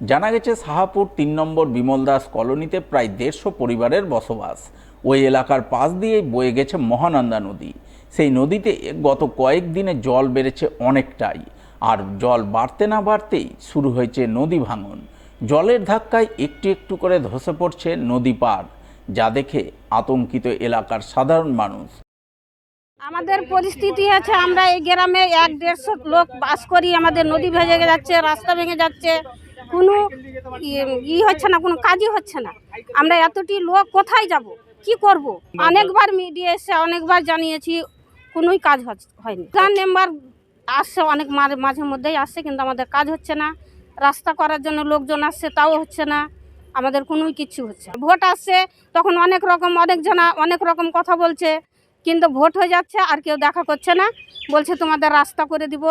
জানা গেছে সাহাপুর তিন নম্বর বিমল দাস কলোনিতে প্রায় দেড়শো পরিবারের বসবাস। ওই এলাকার পাশ দিয়েই বয়ে গেছে মহানন্দা নদী। সেই নদীতে গত কয়েকদিনে জল বেড়েছে অনেকটাই। আর জল বাড়তে না বাড়তেই শুরু হয়েছে নদী ভাঙন। জলের ধাক্কায় একটু একটু করে ধসে পড়ছে নদী পার, যা দেখে আতঙ্কিত এলাকার সাধারণ মানুষ। আমাদের পরিস্থিতি আছে আমরা এই গ্রামে এক দেড়শো লোক বাস করি, আমাদের নদী ভেঙে যাচ্ছে, রাস্তা ভেঙে যাচ্ছে। কোনো ই- ই হচ্ছে না, কোনো কাজই হচ্ছে না। আমরা এতটি লোক কোথায় যাব? কি করব? অনেকবার মিডিয়া এসে অনেকবার জানিয়েছি, কোনোই কাজ হয়নি। প্ল্যান মেম্বার আসছে, অনেক মাঝে মধ্যেই আসছে, কিন্তু আমাদের কাজ হচ্ছে না। রাস্তা করার জন্য লোকজন আসছে, তাও হচ্ছে না। আমাদের কোনোই কিছু হচ্ছে। ভোট আসছে, তখন অনেক রকম অনেক জনা অনেক রকম কথা বলছে, কিন্তু ভোট হয়ে যাচ্ছে, আর কেউ দেখা করছে না। বলছে, তোমাদের রাস্তা করে দিব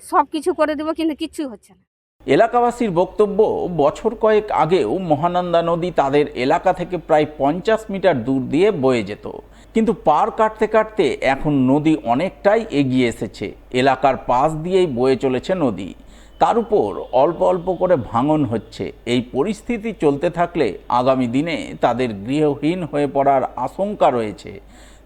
সব কিছু করে দিব, কিন্তু কিচ্ছুই হচ্ছে না। এলাকাবাসীর বক্তব্য, বছর কয়েক আগেও মহানন্দা নদী তাদের এলাকা থেকে প্রায় পঞ্চাশ মিটার দূর দিয়ে বয়ে যেত। কিন্তু পার কাটতে কাটতে এখন নদী অনেকটাই এগিয়ে এসেছে। এলাকার পাশ দিয়েই বয়ে চলেছে নদী। তার উপর অল্প অল্প করে ভাঙন হচ্ছে। এই পরিস্থিতি চলতে থাকলে আগামী দিনে তাদের গৃহহীন হয়ে পড়ার আশঙ্কা রয়েছে।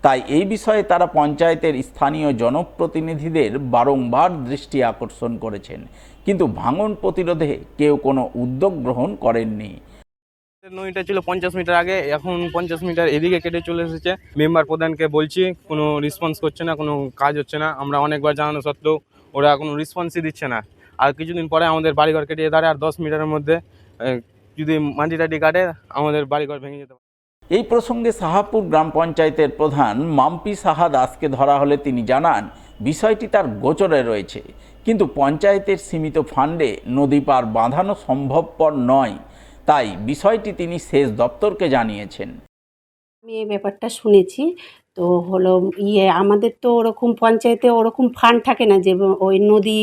তাই এই বিষয়ে তারা পঞ্চায়েতের স্থানীয় জনপ্রতিনিধিদের বারংবার দৃষ্টি আকর্ষণ করেছেন। কিন্তু ভাঙন প্রতিরোধে কেউ কোনো উদ্যোগ গ্রহণ করেননি। নদীটা ছিল পঞ্চাশ মিটার আগে, এখন পঞ্চাশ মিটার এদিকে কেটে চলে এসেছে। মেম্বার প্রধানকে বলছি, কোনো রেসপন্স করছে না, কোনো কাজ হচ্ছে না। আমরা অনেকবার জানানো সত্ত্বেও ওরা কোনো রেসপন্সই দিচ্ছে না। আর কিছুদিন পরে আমাদের বাড়িঘর কেটে দাঁড়ায় আর দশ মিটারের মধ্যে যদি মাটি টাটি কাটে, আমাদের বাড়িঘর ভেঙে যেতে এই প্রসঙ্গে সাহাপুর গ্রাম পঞ্চায়েতের প্রধান মাম্পি সাহা দাসকে ধরা হলে তিনি জানান, বিষয়টি তার গোচরে রয়েছে। কিন্তু পঞ্চায়েতের সীমিত ফান্ডে নদী পার বাঁধানো সম্ভবপর নয়। তাই বিষয়টি তিনি শেষ দপ্তরকে জানিয়েছেন। আমি এই ব্যাপারটা শুনেছি। তো হলো ইয়ে আমাদের তো ওরকম পঞ্চায়েতে ওরকম ফান্ড থাকে না যে ওই নদী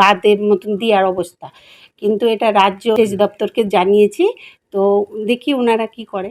বাঁধের মতন দেওয়ার অবস্থা। কিন্তু এটা রাজ্য সেচ দপ্তরকে জানিয়েছি। তো দেখি ওনারা কি করে।